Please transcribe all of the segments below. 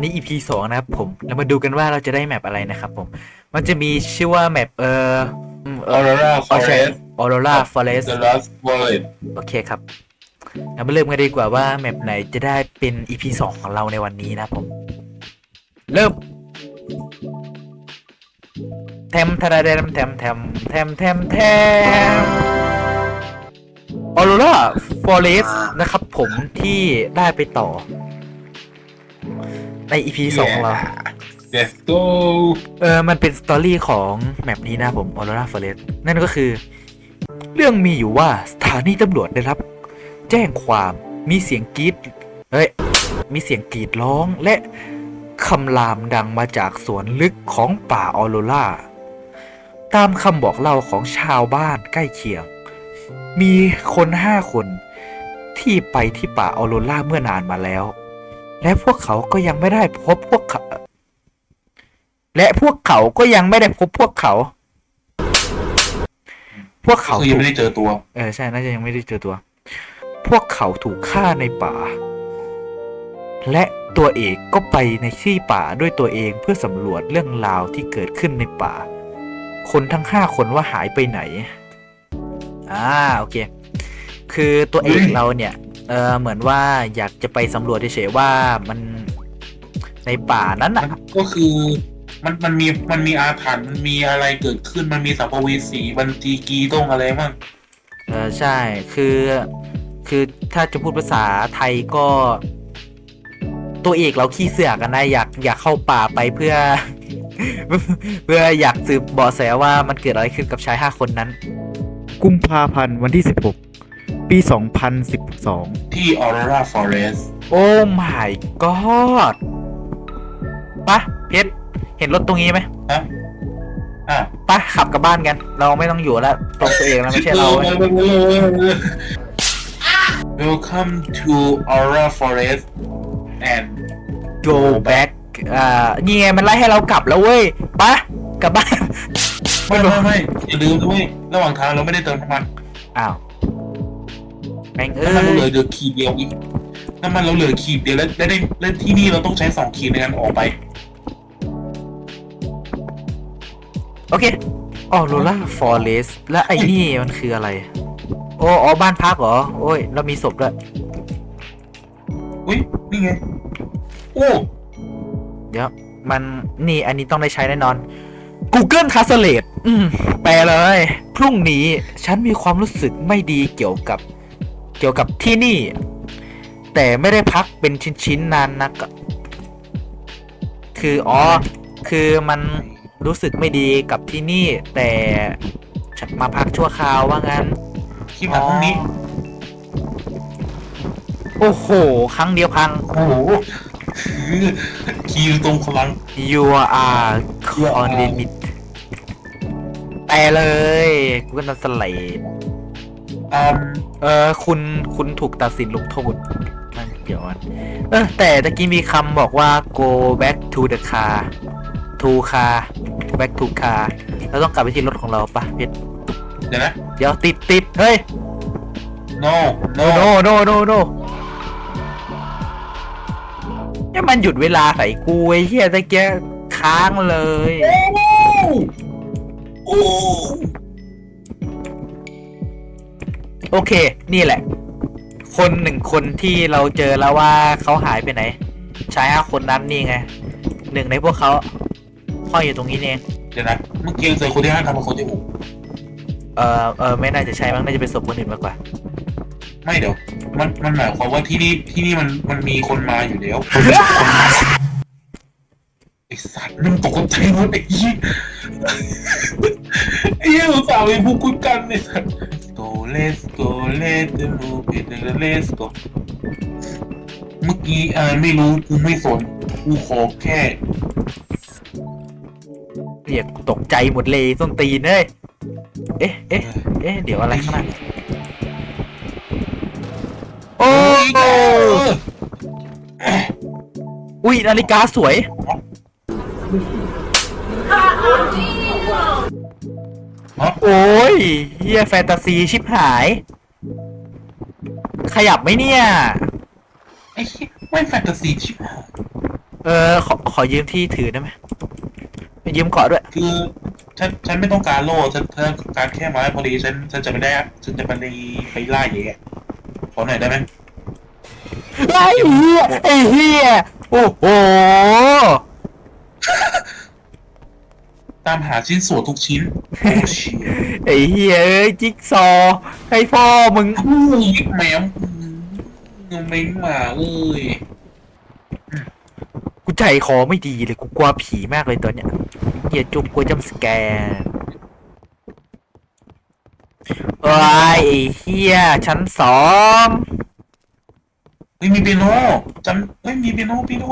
นนี้ EP สองนะครับผมเรามาดูกันว่าเราจะได้แมปอะไรนะครับผม มันจะมีชื่อว่าแมปเอ่ออืมเออ Aurora โอเค Forest ออโรราฟอเรส The Lost Wallet โอเคครับเรามาเริ่มกันดีกว่าว่าแมปไหนจะได้เป็น EP สองของเราในวันนี้นะครับผม เริ่มแทมทาราเดมแทมแทมแทมแทมแทมออโรราฟอเรสนะครับผมที่ได้ไปต่อ ใน EP สองของเรา Let's go เออ มันเป็นสตอรี่ของแมปนี้นะผม Aurora Forest นั่นก็คือ เรื่องมีอยู่ว่าสถานีตำรวจได้รับ แจ้งความมีเสียงกรีดเฮ้ย มีเสียงกรีดร้องและคำรามดังมาจากสวนลึกของป่าออโรราตามคำบอกเล่าของชาวบ้านใกล้เคียง มีคนห้าคนที่ไปที่ป่าออโรราเมื่อนานมาแล้ว และพวกเขาก็ยังไม่ได้พบพวกเขา และพวกเขาก็ยังไม่ได้พบพวกเขา พวกเขาคือยัถูงกไม่ได้เจอตัว เออใช่น่าจะยังไม่ได้เจอตัว พวกเขาถูกฆ่าในป่า และตัวเอกก็ไปในที่ป่าด้วยตัวเองเพื่อสำรวจเรื่องราวที่เกิดขึ้นในป่า คนทั้งห้าคนว่าหายไปไหน อ่าโอเค คือตัวเอกเฮ้ยเราเนี่ย เออเหมือนว่าอยากจะไปสำรวจเฉยๆว่ามันในป่านั้นมัอะ นก็คือมันมันมีมันมีอาถรรพ์มันมีอะไรเกิดขึ้นมันมีสัมภเวสีมันจีกีต้องอะไรมั่งเออใช่ คือ คือถ้าจะพูดภาษาไทยก็ ตัวเอกเราขี้เสือกกันนะอยากอยากเข้าป่าไปเพื่อ เพื่ออยากสืบเบาะแสว่ามันเกิดอะไรขึ้นกับชายห้าคนนั้น กุมภาพันธ์วันที่ 16 ปี 2012 ที่ Aurora Forest โอ้ my god ปะเพชรเห็นรถตรงนี้ไหมฮะอะปะขับกลับบ้านกัน เราไม่ต้องอยู่แล้วตรงตัวเองแล้วไม่ใช่เราออ Welcome to Aurora Forest and go back อ่านี่ไงมันไล่ให้เรากลับแล้วเว้ยปะกลับบ้าน ไม่ไม่ไม่อย่าลืมด้วยระหว่างทางเราไม่ได้เติมน้ำมันอ้าว แม่งเอ้น้ำมันเราเหลืยอเดือขีดเดียวอีกน้ำมันเราเหลือขีดเดียวแล้วแล้วได้แล้วที่นี่เราต้องใช้สองขีดในการออกไปโอเคอ๋อโรล่าฟอเรสและไอ้นี่มันคืออะไร โอ้อ๋อบ้านพักเหรอ โอ้ย เรามีศพด้วย อุ้ยนี่ไงโอ้เดี๋ยว มันนี่อันนี้ต้องได้ใช้แน่นอน Google Translate อืม แปลเลย พรุ่งนี้ฉันมีความรู้สึกไม่ดีเกี่ยวกับ เกี่ยวกับที่นี่ แต่ไม่ได้พักเป็นชิ้นๆนานนักอะคืออ๋อคือมันรู้สึกไม่ดีกับที่นี่ แต่มาพักชั่วคราวว่างั้นที่มาห้องนี้ โอ้โห ครั้งเดียวพัง โอ้โหคือคีย์ตรงพลัง you are on limit แต่เลย กูก็นัสไลด์อืม เออคุณคุณถูกตัดสินลงโทษนั่นเกี่ยวกันเออแต่ตะกี้มีคำบอกว่า go back to the car to car back to car เราต้องกลับไปที่รถของเราปะเพชรเดี๋ยวนะ เดี๋ยวติดติดเฮ้ย no no no no no no เนี่ยมันหยุดเวลาใส่กูไอ้เหี้ยตะเกียค้างเลย โอ้ โอเค นี่แหละ คนหนึ่งคนที่เราเจอแล้วว่าเขาหายไปไหน ชายห้าคนนั้นนี่ไงหนึ่งในพวกเขาห้อยอยู่ตรงนี้เองเดี๋ยวนะเมื่อกี้เจอคนที่ห้าทำเป็นคนที่หกเออเออไม่น่าจะใช่มั้งน่าจะเป็นศพคนอื่นมากกว่า ไม่เดี๋ยว มันมันหมายความว่าที่นี่ที่นี่มันมันมีคนมาอยู่แล้วไอสัตว์มันตกใจหมดไอ้ยี่ไอ้ยี่อุตส่าห์ไปพูดคุยกันไอ้สัตว์ go let's go let's move it let's go เมื่อกี้เออไม่รู้กูไม่สนกูขอแค่เรียกตกใจหมดเลยส้นตีนเอ้ยเอ๊ะเอ๊ะเอ๊ะเดี๋ยวอะไรข้างหน้าโอ้เอออุ้ยนาฬิกาสวยฮะ โอ้ยเฮียแฟนตาซีชิบหาย ขยับไหมเนี่ย ไอ้เหี้ยไม่แฟนตาซีชิบหายเออ ขอขอยืมที่ถือได้ไหมยืมเกาะด้วย คือฉันฉันไม่ต้องการโล่ฉันฉันต้องการแค่ไม้พอดีฉันฉันจะไม่ได้ฉันจะไปในไปล่าเหย่ขอหน่อยได้ไหมไอ้เหี้ยไอ้เหี้ยโอ้โห ตามหาชิ้นส่วนทุกชิ้นโอ้เชี่ยไอ้เหี้ยเอ้ยจิ๊กซอว์ให้พ่อมึงอุ้ยแหมมงงเม้งหมาเอ้ยกูใจคอไม่ดีเลยกูกลัวผีมากเลยตอนเนี้ยเหี้ยจุกกลัวจำสแกนโอ้ยไอ้เหี้ยชั้นสองเฮ้ยมีเปียโนจำเฮ้ยมีเปียโนเปียโน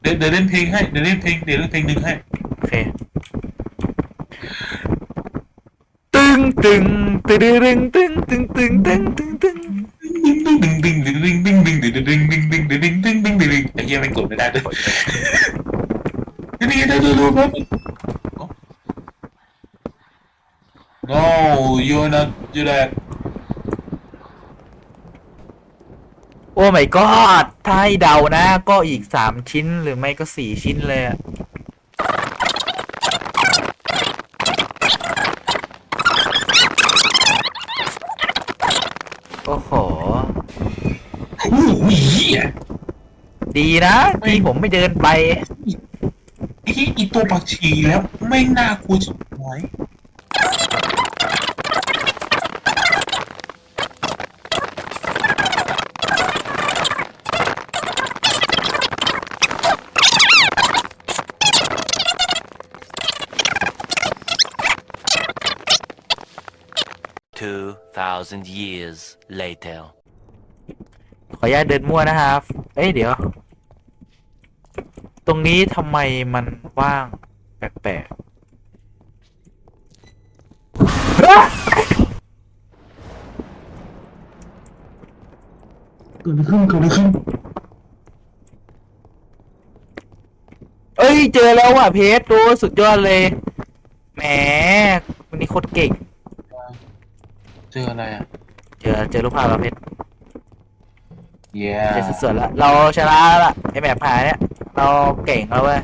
เดี๋ยวเดี๋ยวเล่นเพลงให้เดี๋ยวเล่นเพลงเดี๋ยวเล่นเพลงหนึ่งให้โอเค ตึงตึงตึงตึงตึงตึงตึงตึงตึงตึงดึงดึงดึงดึงดึงดึงดึงดึงดึงดึงดึงดึงดึงดึงดึงดึงดึงไอ้เหี้ยไม่งกดไม่ได้ด้วยนี่ได้ดูดูครับ No you're not you that โอ้ my god ถ้าให้เดานะ ก็อีกสามชิ้นหรือไม่ก็สี่ชิ้นเลยอะโอ้โห อู้ หูเหี้ยดีนะที่ผมไม่เดินไปไอ้อีตัวปักชีแล้วไม่น่ากลัวชิบหาย2,000 years later. ขออนุญาตเดินมั่วนะครับ เอ้ยเดี๋ยว ตรงนี้ทำไมมันว่างแปลกๆอะเกิดอะไรขึ้นเกิดอะไรขึ้นเอ้ย เจอแล้วว่ะเพชรดูสุดยอดเลย แหมวันนี้โคตรเก่ง เจออะไรอะ เจอเจอรูปภาพแล้วเพชร เย้เจอสุดๆแล้วเราชนะแล้วล่ะไอแบบหายเนี่ย เราเก่งแล้วเว้ย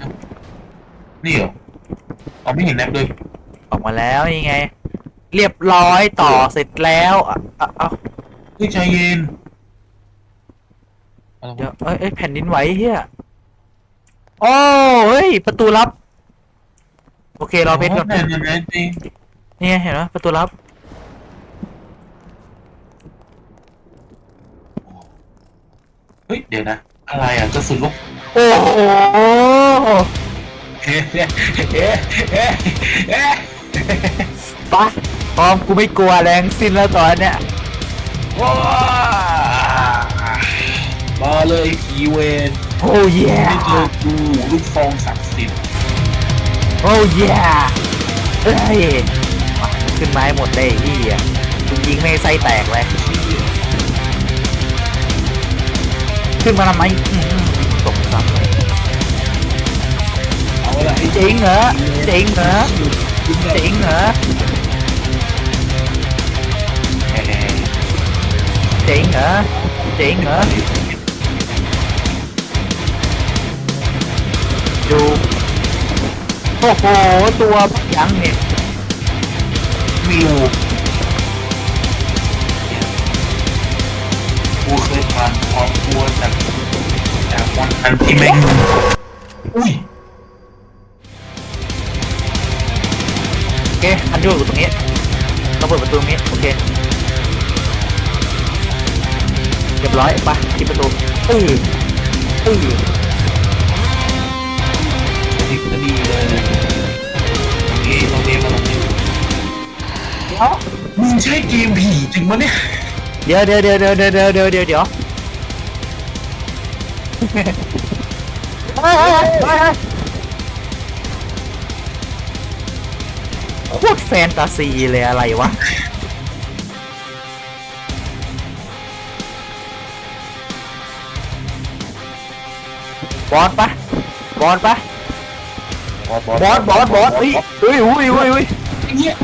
นี่เหรอเอาไม่เห็นแนบเลยออกมาแล้วนี่ไง เรียบร้อยต่อเสร็จแล้วอะอะเอาเฮ้ยใจเย็นอะไรเดี๋ยววะเอ้ยเอ้ยแผ่นดินไหวเฮียโอ้เฮ้ยประตูลับ โอเครอเพชรก่อนแน่นแน่จริง นี่ไงเห็นไหมประตูลับ เฮ้ยเดี๋ยวนะ อะไรอะกระสุนลูกโอ้โหเฮ้เฮ้เฮ้เฮ้เฮ้ปะพร้อมกูไม่กลัวแรงสิ้นแล้วตอนเนี้ยว้ามาเลยผีเวนโอ้ยไม่เจอกูลูกฟองศักดิ์สิทธิ์โอ้ยเอ้ยมาขึ้นไม้หมดเลยพี่อะยิงไม่ไส้แตกเลย ขึ้นมาทำไมอื้อหือตกซ้ำเลยเอาละไอ้จริงเหรอจริงเหรอจริงเหรอแหมจริงเหรอจริงเหรอดูโอ้โหตัวยังเนี่ยมิว กูเคยผ่านความกลัวจากจากวันนั้นที่แม่งอุ้ยโอเคอันดูอยู่ตรงนี้เราเปิดประตูตรงนี้โอเคเรียบร้อยไปปิดประตูเออเออดีก็ดีเลยตรงนี้ตรงนี้มาตรงนี้เดี๋ยวมึงใช่เกมผีจริงปะเนี่ย เดี๋ยวเดี๋ยวเดี๋ยวเดี๋ยวเดี๋ยวเดี๋ยวเดี๋ยวเดี๋ยวเดี๋ยวเฮ้ยเฮ้ยเฮ้ยเฮ้ยโคตรแฟนตาซีเลยอะไรวะ บอสปะบอสปะบอสบอสบอสบอสเฮ้ยเฮ้ยเฮ้ยเฮ้ยเฮ้ย ไอ้เหี้ย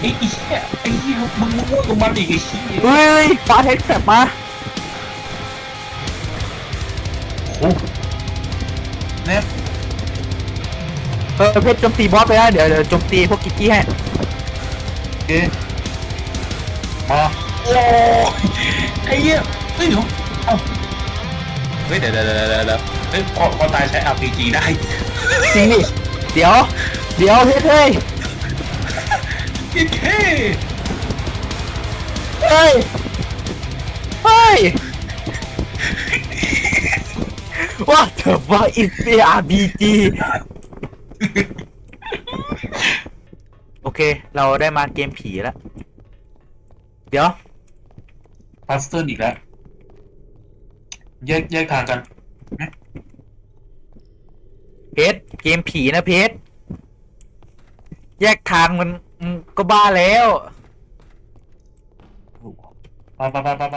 ไอ้ไอ้ไอ้เหี้ยไอ้เหี้ยมึงมึงพูดกับมันอีกไอ้เหี้ยเฮ้ยฟาเทคแฟบมาโอ้เออเพชรโจมตีบอสไปนะเดี๋ยวเดี๋ยวโจมตีพวกกิกกี้ให้โอเคมาโอ้ยไอ้เหี้ยเฮ้ยเดี๋ยวเอ้าเฮ้ยเดี๋ยวเดี๋ยวเดี๋ยวเดี๋ยวเดี๋ยวเฮ้ยพอพอตายใช้ RPG ได้ จริงดิเดี๋ยว เดี๋ยวเพชรเฮ้ย โอเคเฮ้ย เฮ้ย What the fuck is the RPG โอเค เราได้มาเกมผีแล้ว เดี๋ยวพัสเติลอีกแล้วแยกแยกทางกันเพชรเกมผีนะเพชรแยกทางมัน มันก็บ้าแล้ว ไปไปไปไปไป